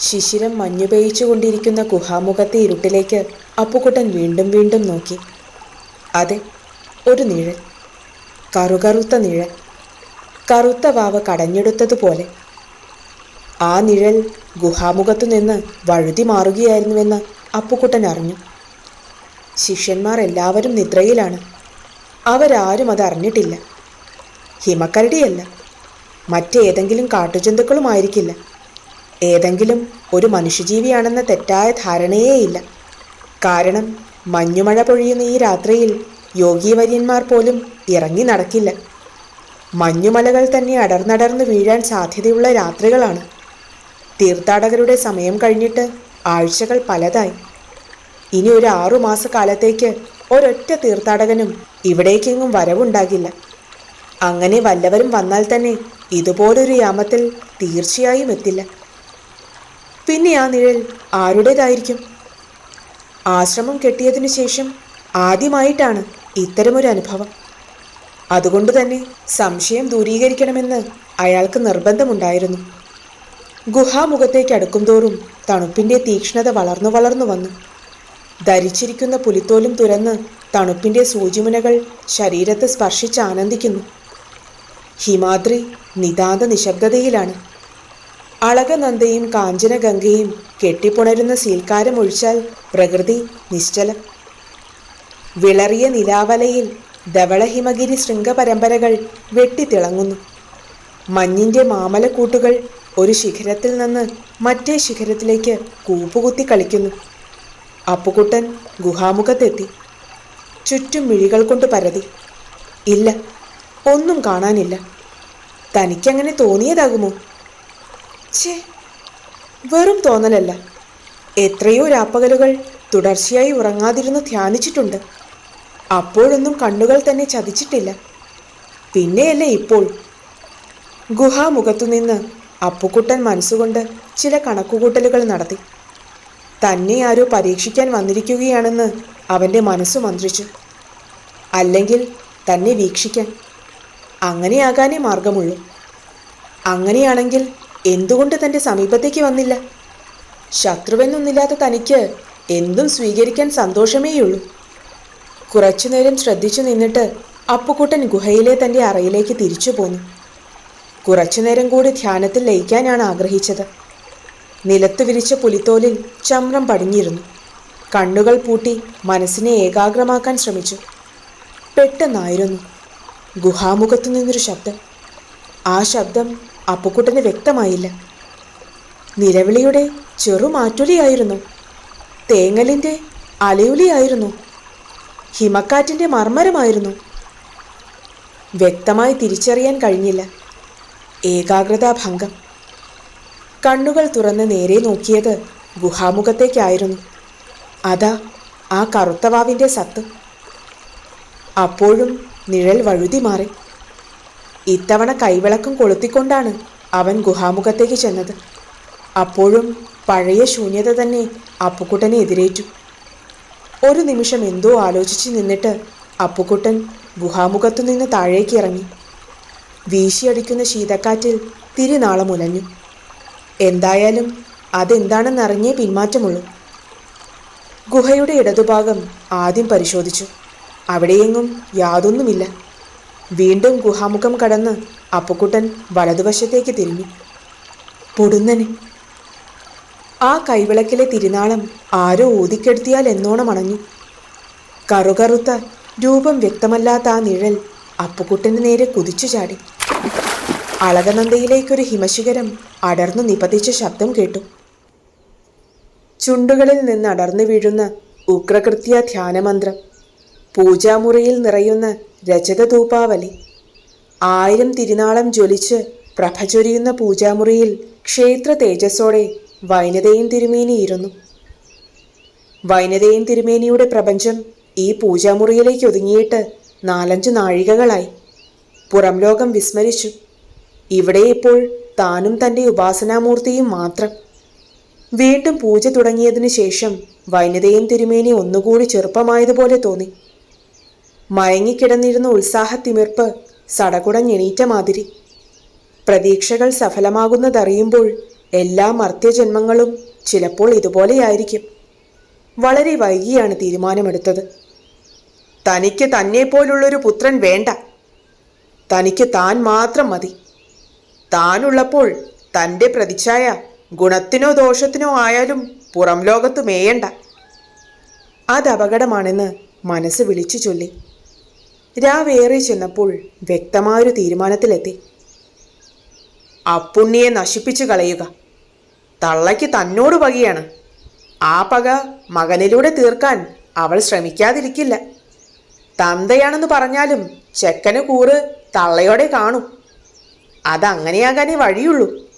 ശിശിരം മഞ്ഞു പെയ്ച്ചുകൊണ്ടിരിക്കുന്ന ഗുഹാമുഖത്തെ ഇരുട്ടിലേക്ക് അപ്പുക്കുട്ടൻ വീണ്ടും വീണ്ടും നോക്കി. അതെ ഒരു നിഴൽ. കറുകറുത്ത നിഴൽ. കറുത്ത വാവ കടഞ്ഞെടുത്തതുപോലെ. ആ നിഴൽ ഗുഹാമുഖത്തു നിന്ന് വഴുതി മാറുകയായിരുന്നുവെന്ന് അപ്പുക്കുട്ടൻ അറിഞ്ഞു. ശിഷ്യന്മാർ എല്ലാവരും നിദ്രയിലാണ്. അവരാരും അത് അറിഞ്ഞിട്ടില്ല. ഹിമക്കരടിയല്ല. മറ്റേതെങ്കിലും കാട്ടുജന്തുക്കളുമായിരിക്കില്ല. ഏതെങ്കിലും ഒരു മനുഷ്യജീവിയാണെന്ന തെറ്റായ ധാരണയേയില്ല. കാരണം മഞ്ഞുമഴ പൊഴിയുന്ന ഈ രാത്രിയിൽ യോഗീവര്യന്മാർ പോലും ഇറങ്ങി നടക്കില്ല. മഞ്ഞുമലകൾ തന്നെ അടർന്നടർന്ന് വീഴാൻ സാധ്യതയുള്ള രാത്രികളാണ്. തീർത്ഥാടകരുടെ സമയം കഴിഞ്ഞിട്ട് ആഴ്ചകൾ പലതായി. ഇനി ഒരു ആറുമാസ കാലത്തേക്ക് ഒരൊറ്റ തീർത്ഥാടകനും ഇവിടേക്കെങ്ങും വരവുണ്ടാകില്ല. അങ്ങനെ വല്ലവരും വന്നാൽ തന്നെ ഇതുപോലൊരു യാമത്തിൽ തീർച്ചയായും എത്തില്ല. പിന്നെ ആ നിഴൽ ആരുടേതായിരിക്കും? ആശ്രമം കെട്ടിയതിനു ശേഷം ആദ്യമായിട്ടാണ് ഇത്തരമൊരു അനുഭവം. അതുകൊണ്ട് തന്നെ സംശയം ദൂരീകരിക്കണമെന്ന് അയാൾക്ക് നിർബന്ധമുണ്ടായിരുന്നു. ഗുഹാമുഖത്തേക്ക് അടുക്കുംതോറും തണുപ്പിന്റെ തീക്ഷ്ണത വളർന്നു വളർന്നു വന്നു. ധരിച്ചിരിക്കുന്ന പുലിത്തോലും തുരന്ന് തണുപ്പിന്റെ സൂചിമുനകൾ ശരീരത്തെ സ്പർശിച്ച് ആനന്ദിക്കുന്നു. ഹിമാദ്രി നിതാന്ത നിശബ്ദതയിലാണ്. അളകനന്ദയും കാഞ്ചനഗംഗയും കെട്ടിപ്പുണരുന്ന സീൽക്കാരം ഒഴിച്ചാൽ പ്രകൃതി നിശ്ചലം. വിളറിയ നിലാവലയിൽ ധവളഹിമഗിരി ശൃംഗപരമ്പരകൾ വെട്ടിത്തിളങ്ങുന്നു. മഞ്ഞിന്റെ മാമലക്കൂട്ടുകൾ ഒരു ശിഖരത്തിൽ നിന്ന് മറ്റേ ശിഖരത്തിലേക്ക് കൂപ്പുകുത്തി കളിക്കുന്നു. അപ്പുകുട്ടൻ ഗുഹാമുഖത്തെത്തി. ചുറ്റും മിഴികൾ കൊണ്ട് പരതി. ഇല്ല ഒന്നും കാണാനില്ല. തനിക്കങ്ങനെ തോന്നിയതാകുമോ? ഛേ വെറും തോന്നലല്ല. എത്രയോ രാപ്പകലുകൾ തുടർച്ചയായി ഉറങ്ങാതിരുന്ന് ധ്യാനിച്ചിട്ടുണ്ട്. അപ്പോഴൊന്നും കണ്ണുകൾ തന്നെ ചതിച്ചിട്ടില്ല. പിന്നെയല്ലേ ഇപ്പോൾ? ഗുഹാമുഖത്തുനിന്ന് അപ്പുക്കുട്ടൻ മനസ്സുകൊണ്ട് ചില കണക്കുകൂട്ടലുകൾ നടത്തി. തന്നെ ആരോ പരീക്ഷിക്കാൻ വന്നിരിക്കുകയാണെന്ന് അവന്റെ മനസ്സ് മന്ത്രിച്ചു. അല്ലെങ്കിൽ തന്നെ വീക്ഷിക്കാൻ. അങ്ങനെയാകാനേ മാർഗമുള്ളൂ. അങ്ങനെയാണെങ്കിൽ എന്തുകൊണ്ട് തന്റെ സമീപത്തേക്ക് വന്നില്ല? ശത്രുവെന്നൊന്നില്ലാത്ത തനിക്ക് എന്തും സ്വീകരിക്കാൻ സന്തോഷമേയുള്ളൂ. കുറച്ചുനേരം ശ്രദ്ധിച്ചു നിന്നിട്ട് അപ്പുക്കുട്ടൻ ഗുഹയിലെ തന്റെ അറയിലേക്ക് തിരിച്ചു പോന്നു. കുറച്ചുനേരം കൂടി ധ്യാനത്തിൽ ലയിക്കാനാണ് ആഗ്രഹിച്ചത്. നിലത്ത് വിരിച്ച പുലിത്തോലിൽ ചമ്രം പടിഞ്ഞിരുന്നു. കണ്ണുകൾ പൂട്ടി മനസ്സിനെ ഏകാഗ്രമാക്കാൻ ശ്രമിച്ചു. പെട്ടെന്നായിരുന്നു ഗുഹാമുഖത്തു നിന്നൊരു ശബ്ദം. ആ ശബ്ദം അപ്പുക്കുട്ടന് വ്യക്തമായില്ല. നിലവിളിയുടെ ചെറുമാറ്റൊലിയായിരുന്നു. തേങ്ങലിന്റെ അലയുലിയായിരുന്നു. ഹിമക്കാറ്റിന്റെ മർമ്മരമായിരുന്നു. വ്യക്തമായി തിരിച്ചറിയാൻ കഴിഞ്ഞില്ല. ഏകാഗ്രതാഭംഗം. കണ്ണുകൾ തുറന്ന് നേരെ നോക്കിയത് ഗുഹാമുഖത്തേക്കായിരുന്നു. അതാ ആ കറുത്തവാവിന്റെ സത്ത്. അപ്പോഴും നിഴൽ വഴുതി മാറി. ഇത്തവണ കൈവിളക്കും കൊളുത്തിക്കൊണ്ടാണ് അവൻ ഗുഹാമുഖത്തേക്ക് ചെന്നത്. അപ്പോഴും പഴയ ശൂന്യത തന്നെ അപ്പുക്കുട്ടനെ എതിരേറ്റു. ഒരു നിമിഷം എന്തോ ആലോചിച്ച് നിന്നിട്ട് അപ്പുക്കുട്ടൻ ഗുഹാമുഖത്തു നിന്ന് താഴേക്ക് ഇറങ്ങി. വീശിയടിക്കുന്ന ശീതക്കാറ്റിൽ തിരിനാളം ഉലഞ്ഞു എന്തായാലും അതെന്താണെന്നറിഞ്ഞേ പിന്മാറ്റമുള്ളൂ. ഗുഹയുടെ ഇടതുഭാഗം ആദ്യം പരിശോധിച്ചു. അവിടെയെങ്ങും യാതൊന്നുമില്ല. വീണ്ടും ഗുഹാമുഖം കടന്ന് അപ്പുക്കുട്ടൻ വലതുവശത്തേക്ക് തിരിഞ്ഞു. പൊടുന്നനെ ആ കൈവിളക്കിലെ തിരുനാളം ആരോ ഊതിക്കെടുത്തിയാൽ എന്നോണം അണഞ്ഞു. കറുകറുത്ത രൂപം വ്യക്തമല്ലാത്ത ആ നിഴൽ അപ്പുക്കുട്ടന് നേരെ കുതിച്ചു ചാടി. അളകനന്ദയിലേക്കൊരു ഹിമശിഖരം അടർന്നു നിപതിച്ച ശബ്ദം കേട്ടു. ചുണ്ടുകളിൽ നിന്ന് അടർന്നു വീഴുന്ന ഉഗ്രകൃത്യ ധ്യാനമന്ത്രം പൂജാമുറിയിൽ നിറയുന്ന രജതധൂപാവലി ആയിരം തിരുനാളം ജ്വലിച്ച് പ്രഭ ചൊരിയുന്ന പൂജാമുറിയിൽ ക്ഷേത്ര തേജസ്സോടെ വൈനതയും തിരുമേനിയിരുന്നു വൈനതയും തിരുമേനിയുടെ പ്രപഞ്ചം ഈ പൂജാമുറിയിലേക്ക് ഒതുങ്ങിയിട്ട് നാലഞ്ച് നാഴികകളായി. പുറം ലോകം വിസ്മരിച്ചു. ഇവിടെ ഇപ്പോൾ താനും തന്റെ ഉപാസനാമൂർത്തിയും മാത്രം. വീണ്ടും പൂജ തുടങ്ങിയതിനു ശേഷം വൈനതയും തിരുമേനി ഒന്നുകൂടി ചെറുപ്പമായതുപോലെ തോന്നി. മയങ്ങിക്കിടന്നിരുന്ന ഉത്സാഹത്തിമിർപ്പ് സടകുടഞ്ഞെണീറ്റ മാതിരി. പ്രതീക്ഷകൾ സഫലമാകുന്നതറിയുമ്പോൾ എല്ലാ മർത്യജന്മങ്ങളും ചിലപ്പോൾ ഇതുപോലെയായിരിക്കും. വളരെ വൈകിയാണ് തീരുമാനമെടുത്തത്. തനിക്ക് തന്നെ പോലുള്ളൊരു പുത്രൻ വേണ്ട. തനിക്ക് താൻ മാത്രം മതി. താനുള്ളപ്പോൾ തന്റെ പ്രതിച്ഛായ ഗുണത്തിനോ ദോഷത്തിനോ ആയാലും പുറം ലോകത്ത് മേയണ്ട. അത് അപകടമാണെന്ന് മനസ്സ് വിളിച്ചു ചൊല്ലി. രാവേറെ ചെന്നപ്പോൾ വ്യക്തമായൊരു തീരുമാനത്തിലെത്തി. അപ്പുണ്ണിയെ നശിപ്പിച്ചു കളയുക. തള്ളയ്ക്ക് തന്നോട് പകയാണ് ആ പക മകനിലൂടെ തീർക്കാൻ അവൾ ശ്രമിക്കാതിരിക്കില്ല. തന്തയാണെന്ന് പറഞ്ഞാലും ചെക്കന് കൂറ് തള്ളയോടെ കാണും. അതങ്ങനെയാകാനേ വഴിയുള്ളൂ.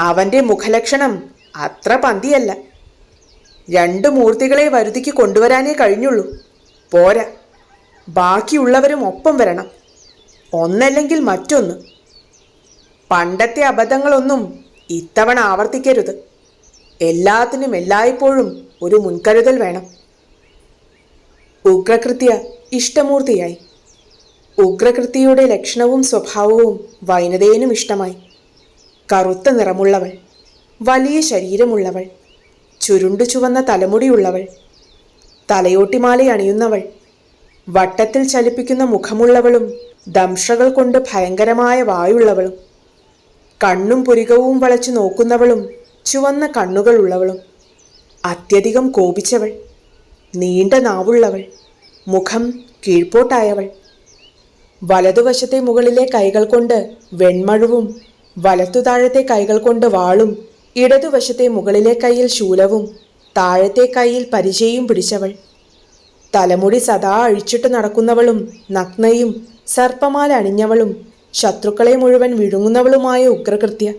അവന്റെ മുഖലക്ഷണം അത്ര പന്തിയല്ല. രണ്ട് മൂർത്തികളെ വരുതിക്ക് കൊണ്ടുവരാനേ കഴിഞ്ഞുള്ളൂ. പോരാ. ബാക്കിയുള്ളവരും ഒപ്പം വരണം. ഒന്നല്ലെങ്കിൽ മറ്റൊന്ന്. പണ്ടത്തെ അബദ്ധങ്ങളൊന്നും ഇത്തവണ ആവർത്തിക്കരുത്. എല്ലാത്തിനും എല്ലായ്പ്പോഴും ഒരു മുൻകരുതൽ വേണം. ഉഗ്രകൃത്യ ഇഷ്ടമൂർത്തിയായി. ഉഗ്രകൃത്യയുടെ ലക്ഷണവും സ്വഭാവവും വൈനതേനും ഇഷ്ടമായി. കറുത്ത നിറമുള്ളവൾ വലിയ ശരീരമുള്ളവൾ ചുരുണ്ടു ചുവന്ന തലമുടിയുള്ളവൾ തലയോട്ടിമാല അണിയുന്നവൾ വട്ടത്തിൽ ചലിപ്പിക്കുന്ന മുഖമുള്ളവളും ദംഷകൾ കൊണ്ട് ഭയങ്കരമായ വായുള്ളവളും കണ്ണും പുരികവും വളച്ചു നോക്കുന്നവളും ചുവന്ന കണ്ണുകളുള്ളവളും അത്യധികം കോപിച്ചവൾ നീണ്ട നാവുള്ളവൾ മുഖം കീഴ്പോട്ടായവൾ. വലതുവശത്തെ മുകളിലെ കൈകൾ കൊണ്ട് വെൺമഴുവും വലത്തു താഴത്തെ കൈകൾ കൊണ്ട് വാളും ഇടതുവശത്തെ മുകളിലെ കൈയിൽ ശൂലവും താഴത്തെ കൈയിൽ പരിചയും പിടിച്ചവൾ. തലമുടി സദാ അഴിച്ചിട്ട് നടക്കുന്നവളും നഗ്നയും സർപ്പമാല അണിഞ്ഞവളും ശത്രുക്കളെ മുഴുവൻ വിഴുങ്ങുന്നവളുമായ ഉഗ്രകൃത്യ.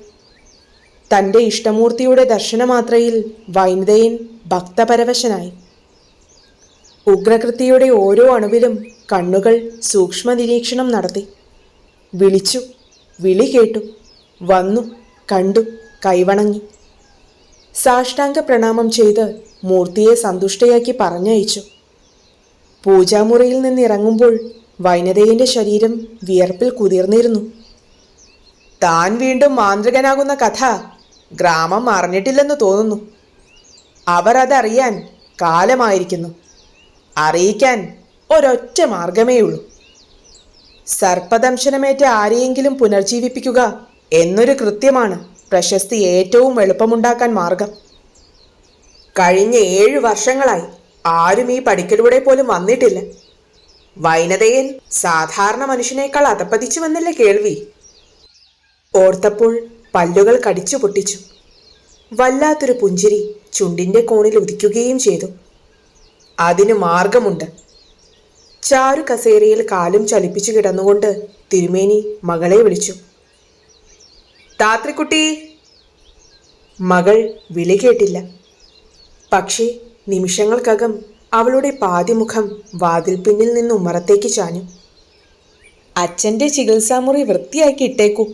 തന്റെ ഇഷ്ടമൂർത്തിയുടെ ദർശനമാത്രയിൽ വൈനതയൻ ഭക്തപരവശനായി. ഉഗ്രകൃത്യയുടെ ഓരോ അണുവിലും കണ്ണുകൾ സൂക്ഷ്മ നിരീക്ഷണം നടത്തി. വിളിച്ചു വിളി കേട്ടു വന്നു കണ്ടു കൈവണങ്ങി. സാഷ്ടാംഗ പ്രണാമം ചെയ്ത് മൂർത്തിയെ സന്തുഷ്ടയാക്കി പറഞ്ഞയച്ചു. പൂജാമുറിയിൽ നിന്നിറങ്ങുമ്പോൾ വൈനതയിന്റെ ശരീരം വിയർപ്പിൽ കുതിർന്നിരുന്നു. താൻ വീണ്ടും മാന്ത്രികനാകുന്ന കഥ ഗ്രാമം അറിഞ്ഞിട്ടില്ലെന്ന് തോന്നുന്നു. അവർ അതറിയാൻ കാലമായിരിക്കുന്നു. അറിയിക്കാൻ ഒരൊറ്റ മാർഗമേയുള്ളൂ. സർപ്പദംശനമേറ്റ ആരെയെങ്കിലും പുനർജീവിപ്പിക്കുക എന്നൊരു കൃത്യമാണ് പ്രശസ്തി ഏറ്റവും എളുപ്പമുണ്ടാക്കാൻ മാർഗം. കഴിഞ്ഞ ഏഴു വർഷങ്ങളായി ആരും ഈ പടിക്കലൂടെ പോലും വന്നിട്ടില്ല. വൈനതയൻ സാധാരണ മനുഷ്യനേക്കാൾ അതപ്പതിച്ചു വന്നില്ല കേൾവി? ഓർത്തപ്പോൾ പല്ലുകൾ കടിച്ചു പൊട്ടിച്ചു. വല്ലാത്തൊരു പുഞ്ചിരി ചുണ്ടിന്റെ കോണിൽ ഉദിക്കുകയും ചെയ്തു. അതിന് മാർഗമുണ്ട്. ചാരു കസേരയിൽ കാലും ചലിപ്പിച്ചു കിടന്നുകൊണ്ട് തിരുമേനി മകളെ വിളിച്ചു. താത്രിക്കുട്ടി. മകൾ വിളി കേട്ടില്ല. പക്ഷേ നിമിഷങ്ങൾക്കകം അവളുടെ പാതിമുഖം വാതിൽ പിന്നിൽ നിന്ന് ഉമ്മറത്തേക്ക് ചാഞ്ഞു. അച്ഛന്റെ ചികിത്സാമുറി വൃത്തിയാക്കി ഇട്ടേക്കൂ.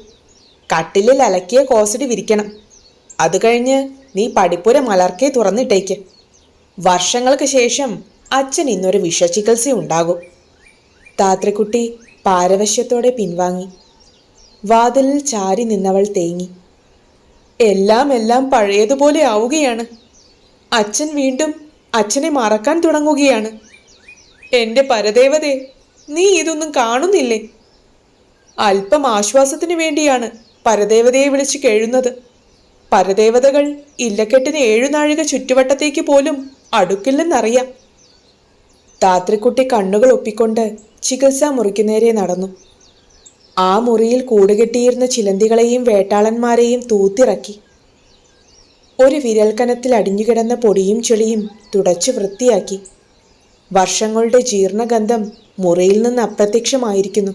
കട്ടിലിൽ അലക്കിയ കോസടി വിരിക്കണം. അത് കഴിഞ്ഞ് നീ പടിപ്പുര മലർക്കെ തുറന്നിട്ടേക്ക്. വർഷങ്ങൾക്ക് ശേഷം അച്ഛൻ ഇന്നൊരു വിഷചികിത്സ ഉണ്ടാകും താത്രക്കുട്ടി പാരവശ്യത്തോടെ പിൻവാങ്ങി. വാതിലിൽ ചാരി നിന്നവൾ തേങ്ങി. എല്ലാം എല്ലാം പഴയതുപോലെ ആവുകയാണ്. അച്ഛൻ വീണ്ടും അച്ഛനെ മറക്കാൻ തുടങ്ങുകയാണ്. എന്റെ പരദേവതേ നീ ഇതൊന്നും കാണുന്നില്ലേ? അല്പം ആശ്വാസത്തിനു വേണ്ടിയാണ് പരദേവതയെ വിളിച്ച് കേഴുന്നത്. പരദേവതകൾ ഇല്ലക്കെട്ടിന് ഏഴുനാഴിക ചുറ്റുവട്ടത്തേക്ക് പോലും അടുക്കില്ലെന്നറിയാം. താത്രിക്കുട്ടി കണ്ണുകൾ ഒപ്പിക്കൊണ്ട് ചികിത്സാ മുറിക്ക് നേരെ നടന്നു. ആ മുറിയിൽ കൂടുകെട്ടിയിരുന്ന ചിലന്തികളെയും വേട്ടാളന്മാരെയും തൂത്തിറക്കി. ഒരു വിരൽക്കനത്തിൽ അടിഞ്ഞുകിടന്ന പൊടിയും ചെളിയും തുടച്ചു വൃത്തിയാക്കി. വർഷങ്ങളുടെ ജീർണഗന്ധം മുറിയിൽ നിന്ന് അപ്രത്യക്ഷമായിരിക്കുന്നു.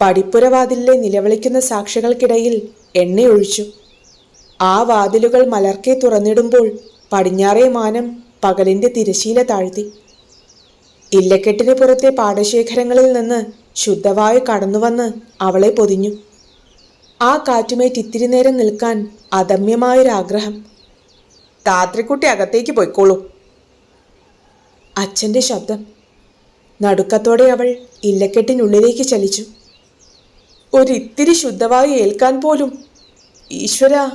പടിപ്പുരവാതിലിലെ നിലവിളിക്കുന്ന സാക്ഷികൾക്കിടയിൽ എണ്ണയൊഴിച്ചു. ആ വാതിലുകൾ മലർക്കെ തുറന്നിടുമ്പോൾ പടിഞ്ഞാറേ മാനം പകലിന്റെ തിരശീല താഴ്ത്തി. ഇല്ലക്കെട്ടിന് പുറത്തെ പാടശേഖരങ്ങളിൽ നിന്ന് ശുദ്ധവായു കടന്നുവന്ന് അവളെ പൊതിഞ്ഞു. ആ കാറ്റുമേറ്റ് ഇത്തിരി നേരം നിൽക്കാൻ അദമ്യമായൊരാഗ്രഹം. താത്രിക്കുട്ടി അകത്തേക്ക് പോയിക്കോളൂ. അച്ഛന്റെ ശബ്ദം. നടുക്കത്തോടെ അവൾ ഇല്ലക്കെട്ടിനുള്ളിലേക്ക് ചലിച്ചു. ഒരിത്തിരി ശുദ്ധവായു ഏൽക്കാൻ പോലും ഈശ്വര.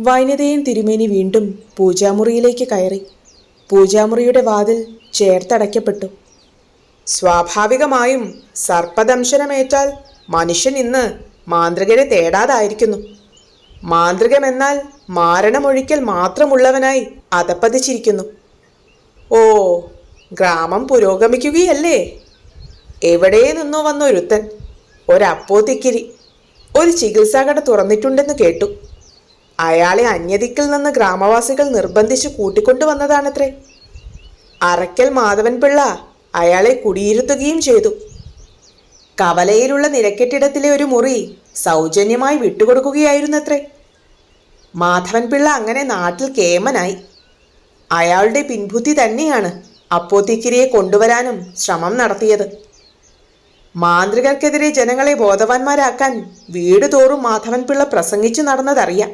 വൈനതയും തിരുമേനി വീണ്ടും പൂജാമുറിയിലേക്ക് കയറി. പൂജാമുറിയുടെ വാതിൽ ചേർത്തടയ്ക്കപ്പെട്ടു. സ്വാഭാവികമായും സർപ്പദംശനമേറ്റാൽ മനുഷ്യൻ ഇന്ന് മാന്ത്രികരെ തേടാതായിരിക്കുന്നു. മാന്ത്രികമെന്നാൽ മാരണമൊഴിക്കൽ മാത്രമുള്ളവനായി അതപ്പതിച്ചിരിക്കുന്നു. ഓ ഗ്രാമം പുരോഗമിക്കുകയല്ലേ? എവിടെ നിന്നോ വന്ന ഒരുത്തൻ ഒരപ്പോത്തിക്കിരി ഒരു ചികിത്സാകട തുറന്നിട്ടുണ്ടെന്ന് കേട്ടു. അയാളെ അന്യദിക്കിൽ നിന്ന് ഗ്രാമവാസികൾ നിർബന്ധിച്ച് കൂട്ടിക്കൊണ്ടുവന്നതാണത്രേ അറയ്ക്കൽ മാധവൻ പിള്ള അയാളെ കുടിയിരുത്തുകയും ചെയ്തു. കവലയിലുള്ള നിരക്കെട്ടിടത്തിലെ ഒരു മുറി സൗജന്യമായി വിട്ടുകൊടുക്കുകയായിരുന്നത്രേ. മാധവൻ പിള്ള അങ്ങനെ നാട്ടിൽ കേമനായി. അയാളുടെ പിൻബുദ്ധി തന്നെയാണ് അപ്പോത്തിക്കിരിയെ കൊണ്ടുവരാനും ശ്രമം നടത്തിയത്. മാന്ത്രികർക്കെതിരെ ജനങ്ങളെ ബോധവാന്മാരാക്കാൻ വീട് തോറും മാധവൻ പിള്ള പ്രസംഗിച്ചു നടന്നതറിയാം.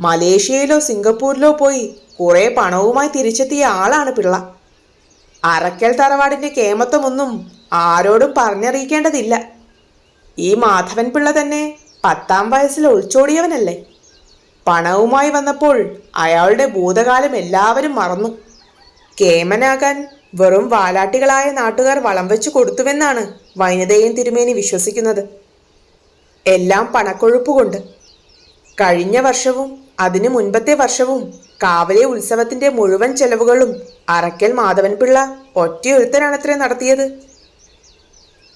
മലേഷ്യയിലോ സിംഗപ്പൂരിലോ പോയി കുറെ പണവുമായി തിരിച്ചെത്തിയ ആളാണ് പിള്ള. അറക്കൽ തറവാടിന്റെ കേമത്വമൊന്നും ആരോടും പറഞ്ഞറിയിക്കേണ്ടതില്ല. ഈ മാധവൻ പിള്ള തന്നെ പത്താം വയസ്സിൽ ഒളിച്ചോടിയവനല്ലേ? പണവുമായി വന്നപ്പോൾ അയാളുടെ ഭൂതകാലം എല്ലാവരും മറന്നു. കേമനാകാൻ വെറും വാലാട്ടികളായ നാട്ടുകാർ വളം വെച്ചു കൊടുത്തുവെന്നാണ് വൈനതയും തിരുമേനി വിശ്വസിക്കുന്നത്. എല്ലാം പണക്കൊഴുപ്പ് കൊണ്ട് കഴിഞ്ഞ വർഷവും അതിനു മുൻപത്തെ വർഷവും കാവലെ ഉത്സവത്തിന്റെ മുഴുവൻ ചെലവുകളും അറക്കൽ മാധവൻപിള്ള ഒറ്റയൊരുത്തനാണത്രേ നടത്തിയത്.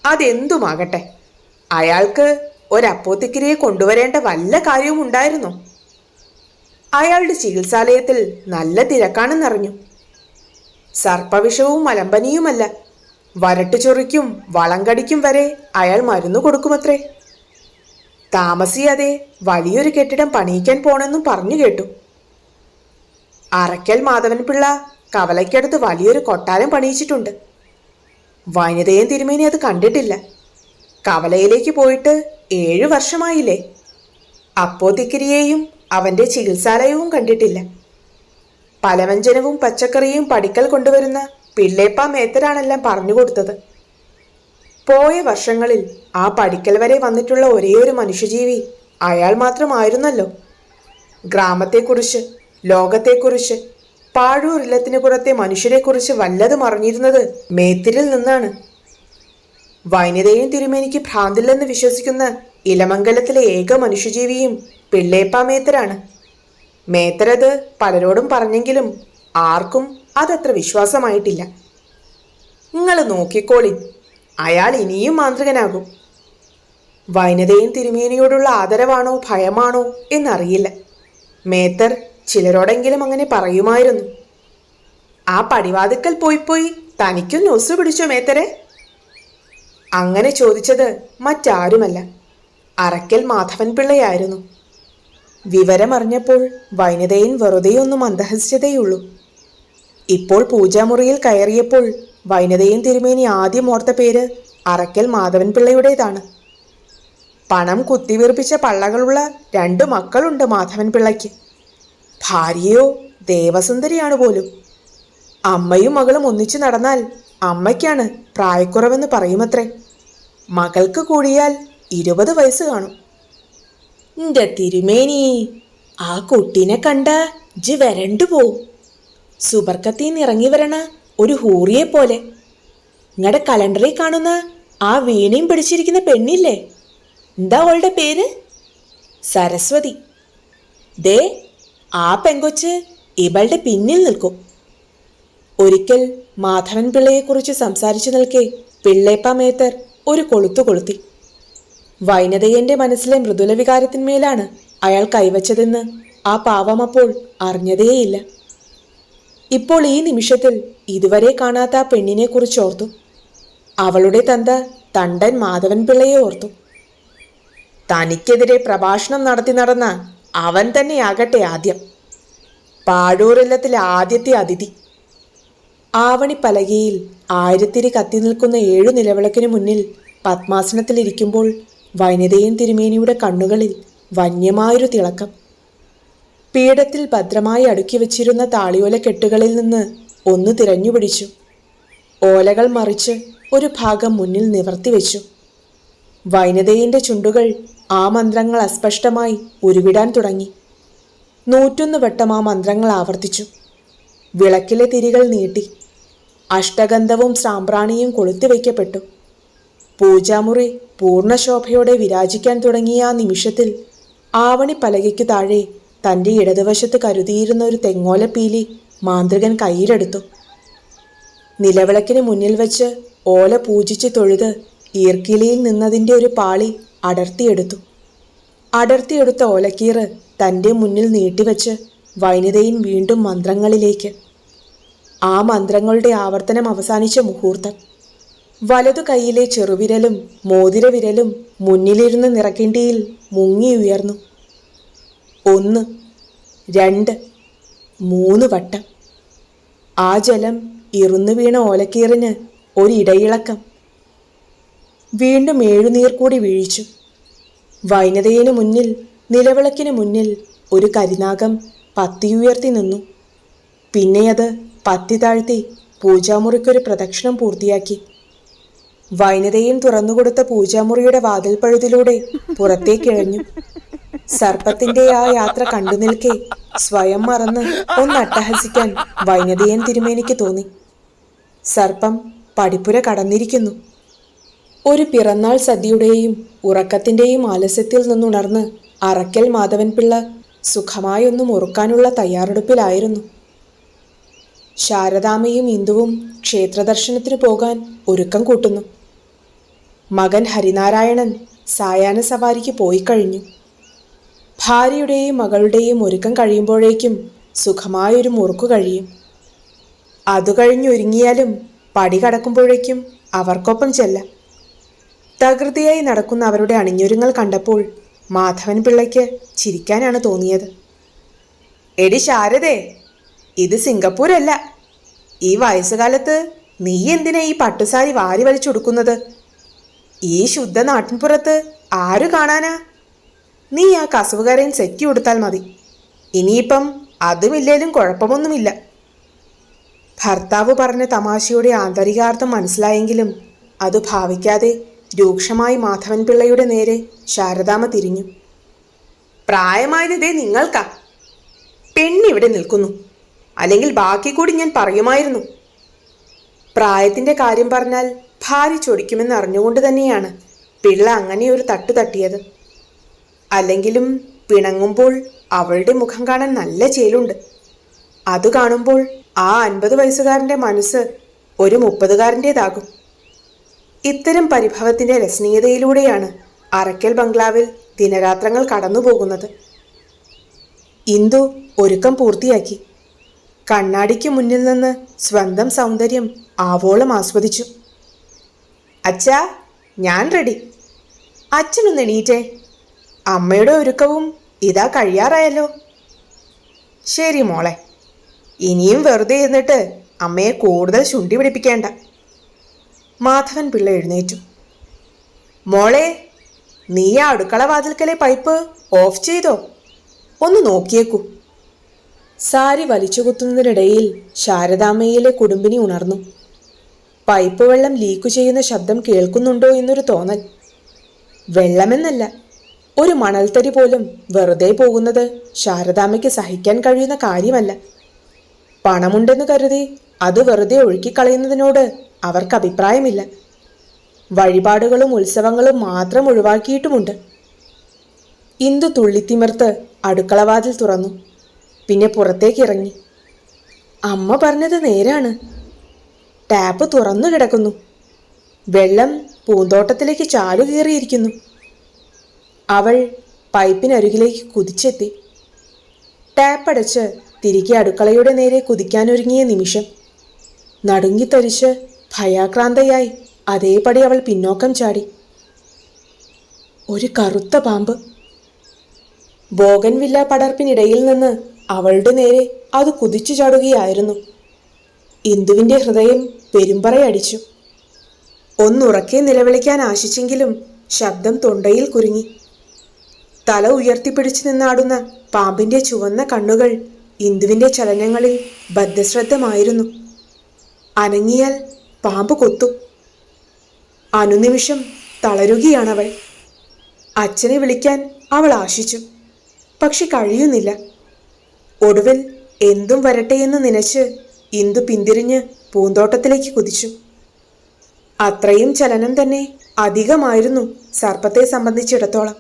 അതെന്തുമാകട്ടെ? അയാൾക്ക് ഒരപ്പോത്തിക്കിരിയെ കൊണ്ടുവരേണ്ട വല്ല കാര്യവും ഉണ്ടായിരുന്നോ അയാളുടെ ചികിത്സാലയത്തിൽ നല്ല തിരക്കാണെന്നറിഞ്ഞു. സർപ്പവിഷവും മലമ്പനിയുമല്ല വരട്ടുചൊറിക്കും വളങ്കടിക്കും വരെ അയാൾ മരുന്ന് കൊടുക്കുമത്രേ. താമസിയാതെ വലിയൊരു കെട്ടിടം പണിയിക്കാൻ പോണെന്നും പറഞ്ഞു കേട്ടു. അറയ്ക്കൽ മാധവൻ പിള്ള കവലയ്ക്കടുത്ത് വലിയൊരു കൊട്ടാരം പണിയിച്ചിട്ടുണ്ട്. വനിതയും തിരുമേനി അത് കണ്ടിട്ടില്ല. കവലയിലേക്ക് പോയിട്ട് ഏഴു വർഷമായില്ലേ. അപ്പോത്തിക്കിരിയെയും അവന്റെ ചികിത്സാലയവും കണ്ടിട്ടില്ല. പലവ്യഞ്ജനവും പച്ചക്കറിയും പടിക്കൽ കൊണ്ടുവരുന്ന പിള്ളേപ്പ മേത്തരാണെല്ലാം പറഞ്ഞു കൊടുത്തത്. പോയ വർഷങ്ങളിൽ ആ പടിക്കൽ വരെ വന്നിട്ടുള്ള ഒരേയൊരു മനുഷ്യജീവി അയാൾ മാത്രമായിരുന്നല്ലോ. ഗ്രാമത്തെക്കുറിച്ച് ലോകത്തെക്കുറിച്ച് പാഴൂർ ഇല്ലത്തിന് പുറത്തെ മനുഷ്യരെക്കുറിച്ച് വല്ലതും അറിഞ്ഞിരുന്നത് മേത്തിരിൽ നിന്നാണ്. വൈനതയും തിരുമേനിക്ക് ഭ്രാന്തില്ലെന്ന് വിശ്വസിക്കുന്ന ഇലമംഗലത്തിലെ ഏക മനുഷ്യജീവിയും പിള്ളേപ്പ മേത്തരാണ് മേത്തരത് പലരോടും പറഞ്ഞെങ്കിലും ആർക്കും അതത്ര വിശ്വാസമായിട്ടില്ല. നിങ്ങൾ നോക്കിക്കോളി അയാൾ ഇനിയും മാന്ത്രികനാകും. വൈനതയും തിരുമേനിയോടുള്ള ആദരവാണോ ഭയമാണോ എന്നറിയില്ല. മേത്തർ ചിലരോടെങ്കിലും അങ്ങനെ പറയുമായിരുന്നു. ആ പടിവാതിക്കൽ പോയി പോയി തനിക്കും ന്യൂസ് പിടിച്ചോ മേത്തരെ? അങ്ങനെ ചോദിച്ചത് മറ്റാരുമല്ല. അറക്കൽ മാധവൻ പിള്ളയായിരുന്നു. വിവരമറിഞ്ഞപ്പോൾ വനിതയും വെറുതെയൊന്നും മന്ദഹസിച്ചതേയുള്ളൂ ഇപ്പോൾ പൂജാമുറിയിൽ കയറിയപ്പോൾ വനിതയും തിരുമേനി ആദ്യം ഓർത്ത പേര് അറക്കൽ മാധവൻ പിള്ളയുടേതാണ്. പണം കുത്തിവീർപ്പിച്ച പള്ളകളുള്ള രണ്ട് മക്കളുണ്ട് മാധവൻ പിള്ളയ്ക്ക്. ഭാര്യയോ ദേവസുന്ദരിയാണ് പോലും. അമ്മയും മകളും ഒന്നിച്ചു നടന്നാൽ അമ്മയ്ക്കാണ് പ്രായക്കുറവെന്ന് പറയുമത്രേ. മകൾക്ക് കൂടിയാൽ ഇരുപത് വയസ്സ് കാണും. എന്റെ തിരുമേനി ആ കുട്ടീനെ കണ്ട ജി വരണ്ടു പോവും സുബർക്കത്തിന്ന് ഇറങ്ങി വരണ ഒരു ഹൂറിയെ പോലെ. നിങ്ങളുടെ കലണ്ടറിൽ കാണുന്ന ആ വീണയും പിടിച്ചിരിക്കുന്ന പെണ്ണില്ലേ? എന്താ അവളുടെ പേര്? സരസ്വതി. ദേ ആ പെങ്കൊച്ച് ഇവളുടെ പിന്നിൽ നിൽക്കും. ഒരിക്കൽ മാധവൻ പിള്ളയെക്കുറിച്ച് സംസാരിച്ചു നിൽക്കേ പിള്ളേപ്പ മേത്തർ ഒരു കൊളുത്തു കൊളുത്തി. വൈനതയന്റെ മനസ്സിലെ മൃദുല വികാരത്തിന്മേലാണ് അയാൾ കൈവച്ചതെന്ന് ആ പാവം അപ്പോൾ അറിഞ്ഞതേയില്ല. ഇപ്പോൾ ഈ നിമിഷത്തിൽ ഇതുവരെ കാണാത്ത ആ പെണ്ണിനെ കുറിച്ച് ഓർത്തു. അവളുടെ തന്ത തണ്ടൻ മാധവൻ പിള്ളയെ ഓർത്തു. തനിക്കെതിരെ പ്രഭാഷണം നടത്തി നടന്ന അവൻ തന്നെയാകട്ടെ ആദ്യം. പാഴൂരില്ലത്തിലെ ആദ്യത്തെ അതിഥി. ആവണി പലകയിൽ ആയിരത്തിരി കത്തി നിൽക്കുന്ന ഏഴു നിലവിളക്കിനു മുന്നിൽ പത്മാസനത്തിലിരിക്കുമ്പോൾ വനിതയും തിരുമേനിയുടെ കണ്ണുകളിൽ വന്യമായൊരു തിളക്കം. പീഠത്തിൽ ഭദ്രമായി അടുക്കി വച്ചിരുന്ന താളിയോല കെട്ടുകളിൽ നിന്ന് ഒന്ന് തിരഞ്ഞു പിടിച്ചു. ഓലകൾ മറിച്ച് ഒരു ഭാഗം മുന്നിൽ നിവർത്തി വെച്ചു. വൈനതയിന്റെ ചുണ്ടുകൾ ആ മന്ത്രങ്ങൾ അസ്പഷ്ടമായി ഉരുവിടാൻ തുടങ്ങി. നൂറ്റൊന്ന് വട്ടം ആ മന്ത്രങ്ങൾ ആവർത്തിച്ചു. വിളക്കിലെ തിരികൾ നീട്ടി. അഷ്ടഗന്ധവും സാമ്പ്രാണിയും കൊളുത്തിവെക്കപ്പെട്ടു പൂജാമുറി പൂർണശോഭയോടെ വിരാജിക്കാൻ തുടങ്ങിയ ആ നിമിഷത്തിൽ ആവണി പലകയ്ക്ക് താഴെ തന്റെ ഇടതുവശത്ത് കരുതിയിരുന്ന ഒരു തെങ്ങോലപ്പീലി മാന്ത്രികൻ കയ്യിലെടുത്തു. നിലവിളക്കിന് മുന്നിൽ വച്ച് ഓല പൂജിച്ച് തൊഴുത് ഈർക്കിലിയിൽ നിന്നതിന്റെ ഒരു പാളി അടർത്തിയെടുത്തു. അടർത്തിയെടുത്ത ഓലക്കീറ് തന്റെ മുന്നിൽ നീട്ടിവെച്ച് വൈനിതയും വീണ്ടും മന്ത്രങ്ങളിലേക്ക്. ആ മന്ത്രങ്ങളുടെ ആവർത്തനം അവസാനിച്ച മുഹൂർത്തം. വലതു കൈയിലെ ചെറുവിരലും മോതിരവിരലും മുന്നിലിരുന്ന നിറക്കിണ്ടിയിൽ മുങ്ങി ഉയർന്നു. ഒന്ന് രണ്ട് മൂന്ന് വട്ടം. ആ ജലം ഇറുന്നു വീണ ഓലക്കീറിന് ഒരിടയിളക്കം. വീണ്ടും ഏഴുനീർ കൂടി വീഴിച്ചു. വൈനതയിനു മുന്നിൽ നിലവിളക്കിന് മുന്നിൽ ഒരു കരിനാഗം പത്തിയുയർത്തി നിന്നു. പിന്നെ അത് പത്തി താഴ്ത്തി പൂജാമുറിക്കൊരു പ്രദക്ഷിണം പൂർത്തിയാക്കി. വൈനതയും തുറന്നുകൊടുത്ത പൂജാമുറിയുടെ വാതിൽപ്പഴുതിലൂടെ പുറത്തേക്കിഴഞ്ഞു. സർപ്പത്തിന്റെ ആ യാത്ര കണ്ടു നിൽക്കെ സ്വയം മറന്ന് ഒന്ന് അട്ടഹസിക്കാൻ വൈനതയൻ തിരുമേനിക്ക് തോന്നി. സർപ്പം പടിപ്പുര കടന്നിരിക്കുന്നു. ഒരു പിറന്നാൾ സദ്യയുടെയും ഉറക്കത്തിന്റെയും ആലസ്യത്തിൽ നിന്നുണർന്ന് അറക്കൽ മാധവൻ പിള്ള സുഖമായൊന്നും മുറുക്കാനുള്ള തയ്യാറെടുപ്പിലായിരുന്നു. ശാരദാമയും ഇന്ദുവും ക്ഷേത്രദർശനത്തിന് പോകാൻ ഒരുക്കം കൂട്ടുന്നു. മകൻ ഹരിനാരായണൻ സായാഹ്ന സവാരിക്ക് പോയി കഴിഞ്ഞു. ഭാര്യയുടെയും മകളുടെയും ഒരുക്കം കഴിയുമ്പോഴേക്കും സുഖമായൊരു മുറുക്കു കഴിയും. അതു കഴിഞ്ഞൊരുങ്ങിയാലും പടി കടക്കുമ്പോഴേക്കും അവർക്കൊപ്പം ചെല്ലാം. തകൃതിയായി നടക്കുന്ന അവരുടെ അണിഞ്ഞൊരുങ്ങൾ കണ്ടപ്പോൾ മാധവൻ പിള്ളയ്ക്ക് ചിരിക്കാനാണ് തോന്നിയത്. എടി ശാരദേ ഇത് സിംഗപ്പൂരല്ല. ഈ വയസ്സുകാലത്ത് നീ എന്തിനാ ഈ പട്ടുസാരി വാരി വലിച്ചൊടുക്കുന്നത്? ഈ ശുദ്ധ നാട്ടിൻപുറത്ത് ആര് കാണാനാ? നീ ആ കസവുകാരൻ സെറ്റ് കൊടുത്താൽ മതി. ഇനിയിപ്പം അതുമില്ലേലും കുഴപ്പമൊന്നുമില്ല. ഭർത്താവ് പറഞ്ഞ തമാശയുടെ ആന്തരികാർത്ഥം മനസ്സിലായെങ്കിലും അത് ഭാവിക്കാതെ രൂക്ഷമായി മാധവൻ പിള്ളയുടെ നേരെ ശാരദാമ തിരിഞ്ഞു. പ്രായമായതേ നിങ്ങൾക്കാ. പെണ്ണിവിടെ നിൽക്കുന്നു. അല്ലെങ്കിൽ ബാക്കി കൂടി ഞാൻ പറയുമായിരുന്നു. പ്രായത്തിന്റെ കാര്യം പറഞ്ഞാൽ ഭാര്യ ചൊടിക്കുമെന്ന് അറിഞ്ഞുകൊണ്ട് തന്നെയാണ് പിള്ള അങ്ങനെ ഒരു തട്ടു തട്ടിയത്. അല്ലെങ്കിലും പിണങ്ങുമ്പോൾ അവളുടെ മുഖം കാണാൻ നല്ല ചേലുണ്ട്. അത് കാണുമ്പോൾ ആ അൻപത് വയസ്സുകാരന്റെ മനസ്സ് ഒരു മുപ്പതുകാരന്റേതാകും ഇത്തരം പരിഭവത്തിന്റെ രസനീയതയിലൂടെയാണ് അറക്കൽ ബംഗ്ലാവിൽ ദിനരാത്രങ്ങൾ കടന്നുപോകുന്നത്. ഇന്ദു ഒരുക്കം പൂർത്തിയാക്കി. കണ്ണാടിക്ക് മുന്നിൽ നിന്ന് സ്വന്തം സൗന്ദര്യം ആവോളം ആസ്വദിച്ചു. അച്ഛാ ഞാൻ റെഡി. അച്ഛനൊന്ന് എണീറ്റേ. അമ്മയുടെ ഒരുക്കവും ഇതാ കഴിയാറായല്ലോ. ശരി മോളെ. ഇനിയും വെറുതെ ഇരുന്നിട്ട് അമ്മയെ കൂടുതൽ ശുണ്ടി പിടിപ്പിക്കേണ്ട. മാധവൻ പിള്ള എഴുന്നേറ്റു. മോളെ നീ ആ അടുക്കള വാതിൽക്കലെ പൈപ്പ് ഓഫ് ചെയ്തോ? ഒന്ന് നോക്കിയേക്കൂ. സാരി വലിച്ചുകുത്തുന്നതിനിടയിൽ ശാരദാമ്മയിലെ കുടുംബിനി ഉണർന്നു. പൈപ്പ് വെള്ളം ലീക്ക് ചെയ്യുന്ന ശബ്ദം കേൾക്കുന്നുണ്ടോ എന്നൊരു തോന്നൽ. വെള്ളമെന്നല്ല ഒരു മണൽത്തരി പോലും വെറുതെ പോകുന്നത് ശാരദാമ്മയ്ക്ക് സഹിക്കാൻ കഴിയുന്ന കാര്യമല്ല. പണമുണ്ടെന്ന് കരുതി അത് വെറുതെ ഒഴുക്കിക്കളയുന്നതിനോട് അവർക്ക് അഭിപ്രായമില്ല. വഴിപാടുകളും ഉത്സവങ്ങളും മാത്രം ഒഴിവാക്കിയിട്ടുമുണ്ട്. ഇന്ദു തുള്ളിത്തിമിർത്ത് അടുക്കളവാതിൽ തുറന്നു. പിന്നെ പുറത്തേക്ക് ഇറങ്ങി. അമ്മ പറഞ്ഞത് നേരാണ്. ടാപ്പ് തുറന്നു കിടക്കുന്നു. വെള്ളം പൂന്തോട്ടത്തിലേക്ക് ചാലു കയറിയിരിക്കുന്നു. അവൾ പൈപ്പിനരുകിലേക്ക് കുതിച്ചെത്തി. ടാപ്പ് അടച്ച് തിരികെ അടുക്കളയുടെ നേരെ കുതിക്കാനൊരുങ്ങിയ നിമിഷം നടുങ്ങിത്തരിച്ച് ഭയാക്രാന്തയായി അതേപടി അവൾ പിന്നോക്കം ചാടി. ഒരു കറുത്ത പാമ്പ്. ബോഗൻവില്ല പടർപ്പിനിടയിൽ നിന്ന് അവളുടെ നേരെ അത് കുതിച്ചു ചാടുകയായിരുന്നു. ഇന്ദുവിന്റെ ഹൃദയം പെരുമ്പറയടിച്ചു ഒന്നുറക്കെ നിലവിളിക്കാൻ ആശിച്ചെങ്കിലും ശബ്ദം തൊണ്ടയിൽ കുരുങ്ങി. തല ഉയർത്തിപ്പിടിച്ചു നിന്നാടുന്ന പാമ്പിന്റെ ചുവന്ന കണ്ണുകൾ ഇന്ദുവിന്റെ ചലനങ്ങളിൽ ബദ്ധശ്രദ്ധമായിരുന്നു. അനങ്ങിയാൽ പാമ്പ് കൊത്തും. അനുനിമിഷം തളരുകയാണവൾ. അച്ഛനെ വിളിക്കാൻ അവൾ ആശിച്ചു. പക്ഷെ കഴിയുന്നില്ല. ഒടുവിൽ എന്തും വരട്ടെ എന്ന് നനച്ച് ഇന്ദു പിന്തിരിഞ്ഞ് പൂന്തോട്ടത്തിലേക്ക് കുതിച്ചു. അത്രയും ചലനം തന്നെ അധികമായിരുന്നു സർപ്പത്തെ സംബന്ധിച്ചിടത്തോളം.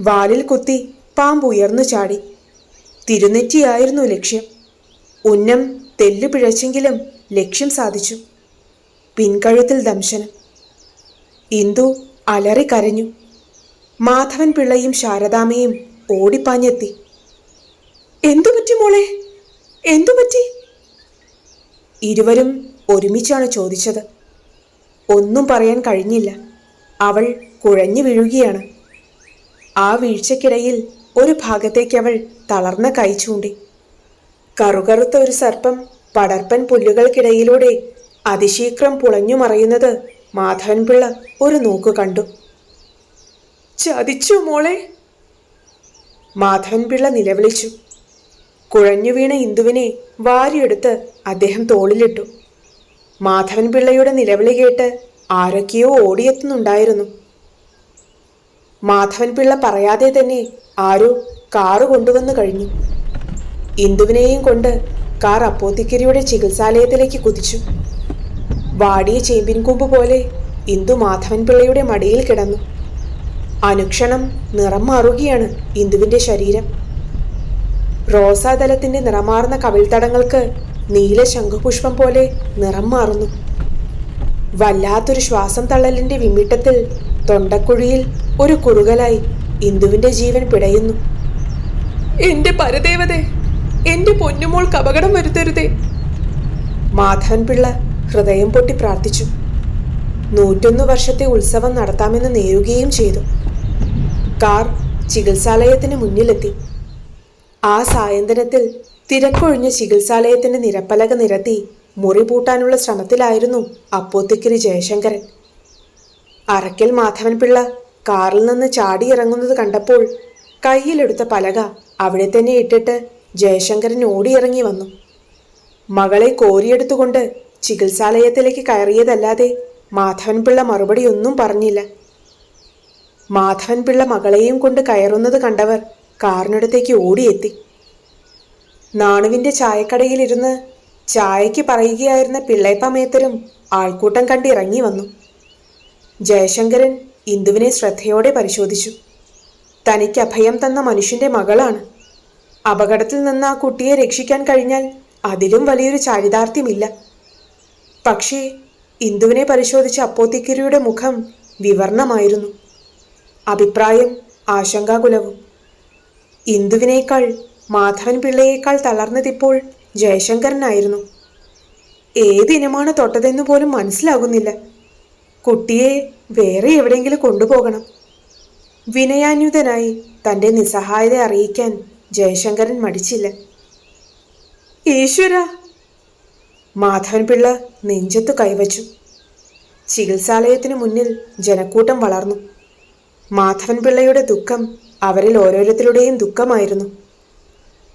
വാലിൽ കുത്തി പാമ്പ് ഉയർന്നു ചാടി. തിരുനെറ്റിയായിരുന്നു ലക്ഷ്യം. ഉന്നം തെല്ലു പിഴച്ചെങ്കിലും ലക്ഷ്യം സാധിച്ചു. പിൻകഴുത്തിൽ ദംശനം. ഇന്ദു അലറി കരഞ്ഞു മാധവൻ പിള്ളയും ശാരദാമയും ഓടിപ്പാഞ്ഞെത്തി. എന്തു പറ്റി മോളെ? എന്തു പറ്റി? ഇരുവരും ഒരുമിച്ചാണ് ചോദിച്ചത്. ഒന്നും പറയാൻ കഴിഞ്ഞില്ല. അവൾ കുഴഞ്ഞു വീഴുകയാണ്. ആ വീഴ്ചയ്ക്കിടയിൽ ഒരു ഭാഗത്തേക്ക് അവൾ തളർന്ന കൈ ചൂണ്ടി. കറുകറുത്ത ഒരു സർപ്പം പടർപ്പൻ പുല്ലുകൾക്കിടയിലൂടെ അതിശീക്രം പുളഞ്ഞു മറയുന്നത് മാധവൻപിള്ള ഒരു നോക്ക് കണ്ടു. ചതിച്ചു മോളെ. മാധവൻപിള്ള നിലവിളിച്ചു. കുഴഞ്ഞു വീണ ഇന്ദുവിനെ വാരിയെടുത്ത് അദ്ദേഹം തോളിലിട്ടു. മാധവൻ പിള്ളയുടെ നിലവിളി കേട്ട് ആരൊക്കെയോ ഓടിയെത്തുന്നുണ്ടായിരുന്നു. മാധവൻ പിള്ള പറയാതെ തന്നെ ആരോ കാറ് കൊണ്ടുവന്നു കഴിഞ്ഞു. ഇന്ദുവിനെയും കൊണ്ട് കാർ അപ്പോത്തിക്കരിയുടെ ചികിത്സാലയത്തിലേക്ക് കുതിച്ചു. വാടിയ ചേമ്പിൻ കൂമ്പ് പോലെ ഇന്ദു മാധവൻ പിള്ളയുടെ മടിയിൽ കിടന്നു. അനുക്ഷണം നിറം മാറുകയാണ് ഇന്ദുവിന്റെ ശരീരം. റോസാദലത്തിന്റെ നിറമാർന്ന കവിൾത്തടങ്ങൾക്ക് നീല ശംഖുപുഷ്പം പോലെ നിറം മാറുന്നു. വല്ലാത്തൊരു ശ്വാസം തള്ളലിന്റെ വിമിട്ടത്തിൽ തൊണ്ടക്കുഴിയിൽ ഒരു കുറുകലായി ഇന്ദുവിന്റെ ജീവൻ പിടയുന്നു. എന്റെ പരദേവതേ എന്റെ പൊന്നുമോൾക്ക് അപകടം വരുത്തരുതേ മാധവൻ പിള്ള ഹൃദയം പൊട്ടി പ്രാർത്ഥിച്ചു. നൂറ്റൊന്ന് വർഷത്തെ ഉത്സവം നടത്താമെന്ന് നേരുകയും ചെയ്തു. കാർ ചികിത്സാലയത്തിന് മുന്നിലെത്തി. ആ സായന്തനത്തിൽ തിരക്കൊഴിഞ്ഞ ചികിത്സാലയത്തിന്റെ നിരപ്പലക നിരത്തി മുറി പൂട്ടാനുള്ള ശ്രമത്തിലായിരുന്നു അപ്പോത്തിക്കരി ജയശങ്കരൻ. അറക്കൽ മാധവൻ പിള്ള കാറിൽ നിന്ന് ചാടിയിറങ്ങുന്നത് കണ്ടപ്പോൾ കയ്യിലെടുത്ത പലക അവിടെ തന്നെ ഇട്ടിട്ട് ജയശങ്കരൻ ഓടിയിറങ്ങി വന്നു. മകളെ കോരിയെടുത്തുകൊണ്ട് ചികിത്സാലയത്തിലേക്ക് കയറിയതല്ലാതെ മാധവൻപിള്ള മറുപടി ഒന്നും പറഞ്ഞില്ല. മാധവൻപിള്ള മകളെയും കൊണ്ട് കയറുന്നത് കണ്ടവർ കാറിനടുത്തേക്ക് ഓടിയെത്തി. നാണുവിന്റെ ചായക്കടയിലിരുന്ന് ചായയ്ക്ക് പറയുകയായിരുന്ന പിള്ളേപ്പമേത്തരും ആൾക്കൂട്ടം കണ്ടിറങ്ങി വന്നു. ജയശങ്കരൻ ഇന്ദുവിനെ ശ്രദ്ധയോടെ പരിശോധിച്ചു. തനിക്ക് അഭയം തന്ന മനുഷ്യന്റെ മകളാണ്. അപകടത്തിൽ നിന്ന് ആ കുട്ടിയെ രക്ഷിക്കാൻ കഴിഞ്ഞാൽ അതിലും വലിയൊരു ചാരിതാർത്ഥ്യമില്ല. പക്ഷേ ഇന്ദുവിനെ പരിശോധിച്ച അപ്പോത്തിക്കിരിയുടെ മുഖം വിവർണമായിരുന്നു. അഭിപ്രായം ആശങ്കാകുലവും. ഇന്ദുവിനേക്കാൾ മാധവൻ പിള്ളയേക്കാൾ തളർന്നതിപ്പോൾ ജയശങ്കരനായിരുന്നു. ഏതിനമാണ് തൊട്ടതെന്ന് പോലും മനസ്സിലാകുന്നില്ല. കുട്ടിയെ വേറെ എവിടെയെങ്കിലും കൊണ്ടുപോകണം. വിനയാന്യുതനായി തന്റെ നിസ്സഹായത അറിയിക്കാൻ ജയശങ്കരൻ മടിച്ചില്ല. ഈശ്വര! മാധവൻ പിള്ള നെഞ്ചത്ത് കൈവച്ചു. ചികിത്സാലയത്തിന് മുന്നിൽ ജനക്കൂട്ടം വളർന്നു. മാധവൻ പിള്ളയുടെ ദുഃഖം അവരിൽ ഓരോരുത്തരുടെയും ദുഃഖമായിരുന്നു.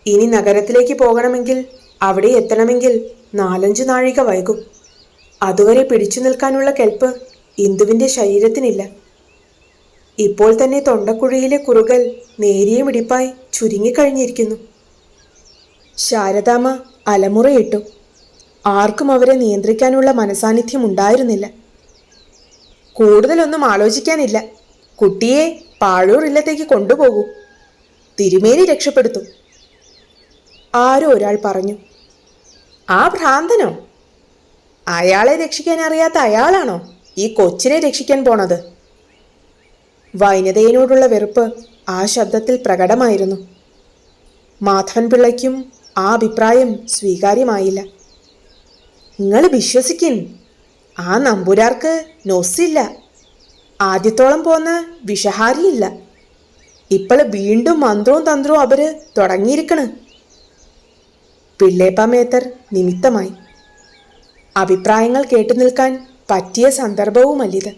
ഇനി നഗരത്തിലേക്ക് പോകണമെങ്കിൽ അവിടെ എത്തണമെങ്കിൽ നാലഞ്ചു നാഴിക വൈകും. അതുവരെ പിടിച്ചു നിൽക്കാനുള്ള കെൽപ്പ് ഇന്ദുവിന്റെ ശരീരത്തിനില്ല. ഇപ്പോൾ തന്നെ തൊണ്ടക്കുഴിയിലെ കുറുകൽ നേരിയ മിടിപ്പായി ചുരുങ്ങിക്കഴിഞ്ഞിരിക്കുന്നു ശാരദാമ അലമുറയിട്ടു. ആർക്കും അവരെ നിയന്ത്രിക്കാനുള്ള മനസാന്നിധ്യം ഉണ്ടായിരുന്നില്ല. കൂടുതലൊന്നും ആലോചിക്കാനില്ല. കുട്ടിയെ പാഴൂർ ഇല്ലത്തേക്ക് കൊണ്ടുപോകൂ. തിരുമേനി രക്ഷപ്പെടുത്തു. ആരോ ഒരാൾ പറഞ്ഞു ആ ഭ്രാന്തനോ? അയാളെ രക്ഷിക്കാൻ അറിയാത്ത അയാളാണോ ഈ കൊച്ചിനെ രക്ഷിക്കാൻ പോണത്? വൈനതയോടുള്ള വെറുപ്പ് ആ ശബ്ദത്തിൽ പ്രകടമായിരുന്നു. മാധവൻ പിള്ളയ്ക്കും ആ അഭിപ്രായം സ്വീകാര്യമായില്ല. നിങ്ങൾ വിശ്വസിക്കിൻ ആ നമ്പൂരാർക്ക് നൊസ്സില്ല ആദ്യത്തോളം പോന്ന വിഷഹാരിയില്ല. ഇപ്പോൾ വീണ്ടും മന്ത്രവും തന്ത്രവും അവർ തുടങ്ങിയിരിക്കണ്. പിള്ളേപ്പമേത്തർ നിമിത്തമായി. അഭിപ്രായങ്ങൾ കേട്ടു നിൽക്കാൻ പറ്റിയ സന്ദർഭവുമല്ലിത്.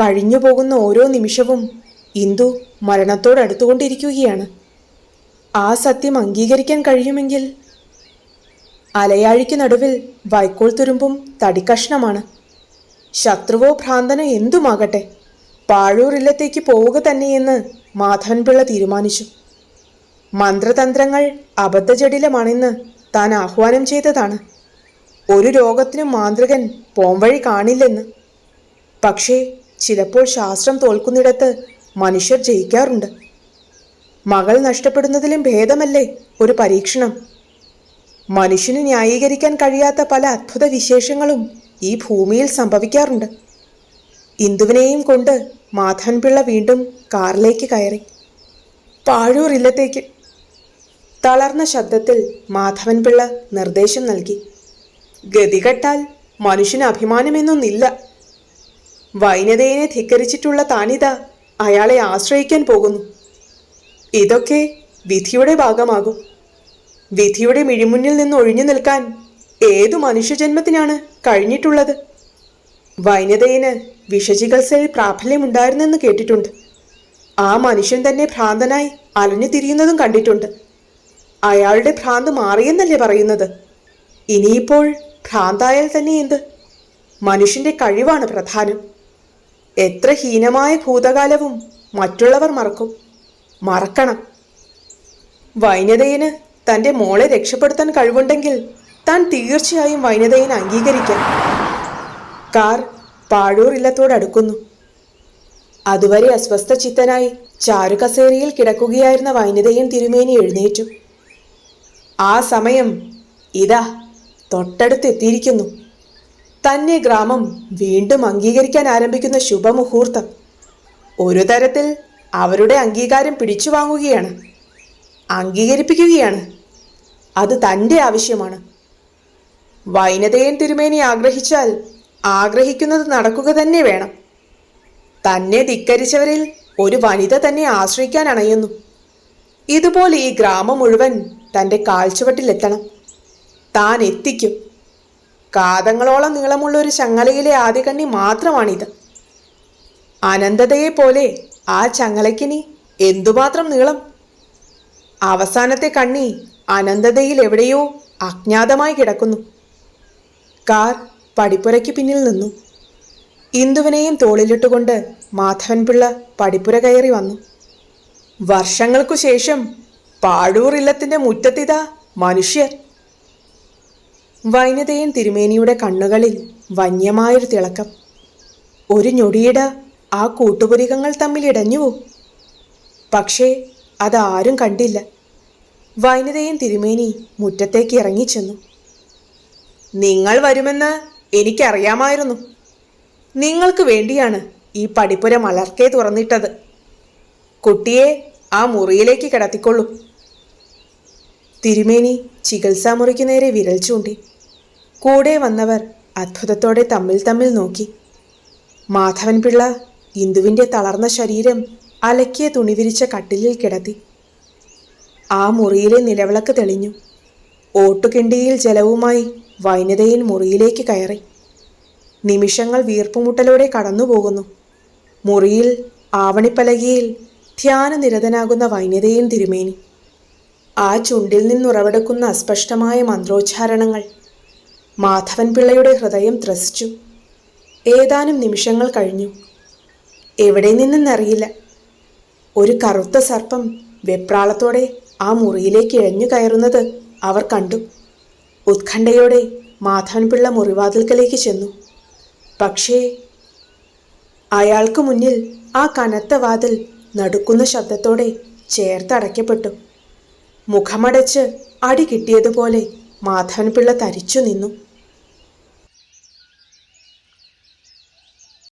കഴിഞ്ഞു പോകുന്ന ഓരോ നിമിഷവും ഇന്ദു മരണത്തോടടുത്തുകൊണ്ടിരിക്കുകയാണ് ആ സത്യം അംഗീകരിക്കാൻ കഴിയുമെങ്കിൽ അലയാഴിക്ക് നടുവിൽ വൈക്കോൽ തുരുമ്പും തടിക്കഷ്ണമാണ്. ശത്രുവോ ഭ്രാന്തനോ എന്തുമാകട്ടെ? പാഴൂർ ഇല്ലത്തേക്ക് പോവുക തന്നെയെന്ന് മാധവൻപിള്ള തീരുമാനിച്ചു. മന്ത്രതന്ത്രങ്ങൾ അബദ്ധജടിലമാണെന്ന് താൻ ആഹ്വാനം ചെയ്തതാണ്. ഒരു രോഗത്തിനും മാന്ത്രികൻ പോംവഴി കാണില്ലെന്ന്. പക്ഷേ ചിലപ്പോൾ ശാസ്ത്രം തോൽക്കുന്നിടത്ത് മനുഷ്യർ ജയിക്കാറുണ്ട്. മകൾ നഷ്ടപ്പെടുന്നതിലും ഭേദമല്ലേ ഒരു പരീക്ഷണം? മനുഷ്യന് ന്യായീകരിക്കാൻ കഴിയാത്ത പല അത്ഭുത വിശേഷങ്ങളും ഈ ഭൂമിയിൽ സംഭവിക്കാറുണ്ട്. ഇന്ദുവിനെയും കൊണ്ട് മാധവൻപിള്ള വീണ്ടും കാറിലേക്ക് കയറി. പാഴൂർ ഇല്ലത്തേക്ക്. തളർന്ന ശബ്ദത്തിൽ മാധവൻപിള്ള നിർദ്ദേശം നൽകി. ഗതികെട്ടാൽ മനുഷ്യന് അഭിമാനമെന്നൊന്നില്ല. വൈനതയെ ധിക്കരിച്ചിട്ടുള്ള താനിത അയാളെ ആശ്രയിക്കാൻ പോകുന്നു. ഇതൊക്കെ വിധിയുടെ ഭാഗമാകും. വിധിയുടെ മിഴിമുന്നിൽ നിന്ന് ഒഴിഞ്ഞു നിൽക്കാൻ ഏതു മനുഷ്യജന്മത്തിനാണ് കഴിഞ്ഞിട്ടുള്ളത്? വൈനതയിന് വിഷചികിത്സയിൽ പ്രാബല്യമുണ്ടായിരുന്നെന്ന് കേട്ടിട്ടുണ്ട്. ആ മനുഷ്യൻ തന്നെ ഭ്രാന്തനായി അലഞ്ഞു തിരിയുന്നതും കണ്ടിട്ടുണ്ട്. അയാളുടെ ഭ്രാന്ത് മാറിയെന്നല്ലേ പറയുന്നത്? ഇനിയിപ്പോൾ ഭ്രാന്തായാൽ തന്നെ എന്ത്? മനുഷ്യന്റെ കഴിവാണ് പ്രധാനം. എത്ര ഹീനമായ ഭൂതകാലവും മറ്റുള്ളവർ മറക്കും. മറക്കണം. വൈനതയിന് തന്റെ മോളെ രക്ഷപ്പെടുത്താൻ കഴിവുണ്ടെങ്കിൽ താൻ തീർച്ചയായും വൈനതയനെ അംഗീകരിക്കാം. കാർ പാഴൂർ ഇല്ലത്തോടടുക്കുന്നു അതുവരെ അസ്വസ്ഥ ചിത്തനായി ചാരുകസേരയിൽ കിടക്കുകയായിരുന്ന വൈനതയും തിരുമേനി എഴുന്നേറ്റു. ആ സമയം ഇതാ തൊട്ടടുത്തെത്തിയിരിക്കുന്നു തന്നെ ഗ്രാമം വീണ്ടും അംഗീകരിക്കാൻ ആരംഭിക്കുന്ന ശുഭമുഹൂർത്തം. ഒരു തരത്തിൽ അവരുടെ അംഗീകാരം പിടിച്ചു വാങ്ങുകയാണ് അംഗീകരിപ്പിക്കുകയാണ്. അത് തന്റെ ആവശ്യമാണ്. വൈനതയൻ തിരുമേനി ആഗ്രഹിച്ചാൽ ആഗ്രഹിക്കുന്നത് നടക്കുക തന്നെ വേണം. തന്നെ ധിക്കരിച്ചവരിൽ ഒരു വനിത തന്നെ ആശ്രയിക്കാൻ അണയുന്നു. ഇതുപോലെ ഈ ഗ്രാമം മുഴുവൻ തന്റെ കാൽച്ചുവട്ടിലെത്തണം താൻ എത്തിക്കും. കാതങ്ങളോളം നീളമുള്ള ഒരു ചങ്ങലയിലെ ആദ്യ കണ്ണി മാത്രമാണിത്. അനന്തതയെ പോലെ ആ ചങ്ങലയ്ക്കിനി എന്തുമാത്രം നീളം? അവസാനത്തെ കണ്ണി അനന്തതയിൽ എവിടെയോ അജ്ഞാതമായി കിടക്കുന്നു. കാർ പടിപ്പുരയ്ക്ക് പിന്നിൽ നിന്നു. ഇന്ദുവിനെയും തോളിലിട്ടുകൊണ്ട് മാധവൻപിള്ള പടിപ്പുര കയറി വന്നു. വർഷങ്ങൾക്കു ശേഷം പാഴൂർ ഇല്ലത്തിന്റെ മുറ്റത്തിതാ മനുഷ്യർ. വൈനതയൻ തിരുമേനിയുടെ കണ്ണുകളിൽ വന്യമായൊരു തിളക്കം. ഒരു ഞൊടിയിട ആ കൂട്ടുപുരികങ്ങൾ തമ്മിൽ ഇടഞ്ഞുവോ പക്ഷേ അതാരും കണ്ടില്ല. വൈനതയൻ തിരുമേനി മുറ്റത്തേക്ക് ഇറങ്ങിച്ചെന്നു. നിങ്ങൾ വരുമെന്ന് എനിക്കറിയാമായിരുന്നു. നിങ്ങൾക്ക് വേണ്ടിയാണ് ഈ പടിപ്പുര മലർക്കെ തുറന്നിട്ടത്. കുട്ടിയെ ആ മുറിയിലേക്ക് കിടത്തിക്കൊള്ളൂ. തിരുമേനി ചികിത്സാമുറിക്ക് നേരെ വിരൽ ചൂണ്ടി. കൂടെ വന്നവർ അത്ഭുതത്തോടെ തമ്മിൽ തമ്മിൽ നോക്കി. മാധവൻ പിള്ള ഇന്ദുവിന്റെ തളർന്ന ശരീരം അലക്കിയ തുണി വിരിച്ച കട്ടിലിൽ കിടത്തി. ആ മുറിയിലെ നിലവിളക്ക് തെളിഞ്ഞു. ഓട്ടുകിണ്ടിയിൽ ജലവുമായി വൈനതയിൽ മുറിയിലേക്ക് കയറി. നിമിഷങ്ങൾ വീർപ്പുമുട്ടലോടെ കടന്നുപോകുന്നു. മുറിയിൽ ആവണിപ്പലകയിൽ ധ്യാനനിരതനാകുന്ന വൈനതയിൽ തിരുമേനി. ആ ചുണ്ടിൽ നിന്നുറവെടുക്കുന്ന അസ്പഷ്ടമായ മന്ത്രോച്ചാരണങ്ങൾ. മാധവൻ പിള്ളയുടെ ഹൃദയം ത്രസിച്ചു. ഏതാനും നിമിഷങ്ങൾ കഴിഞ്ഞു. എവിടെ നിന്നെന്നറിയില്ല. ഒരു കറുത്ത സർപ്പം വെപ്രാളത്തോടെ ആ മുറിയിലേക്ക് ഇഴഞ്ഞു കയറുന്നത് അവർ കണ്ടു. ഉത്കണ്ഠയോടെ മാധവൻപിള്ള മുറിവാതിൽക്കലേക്ക് ചെന്നു. പക്ഷേ അയാൾക്ക് മുന്നിൽ ആ കനത്ത വാതിൽ നടുക്കുന്ന ശബ്ദത്തോടെ ചേർത്തടയ്ക്കപ്പെട്ടു മുഖമടച്ച് അടി കിട്ടിയതുപോലെ മാധവൻപിള്ള തരിച്ചു നിന്നു.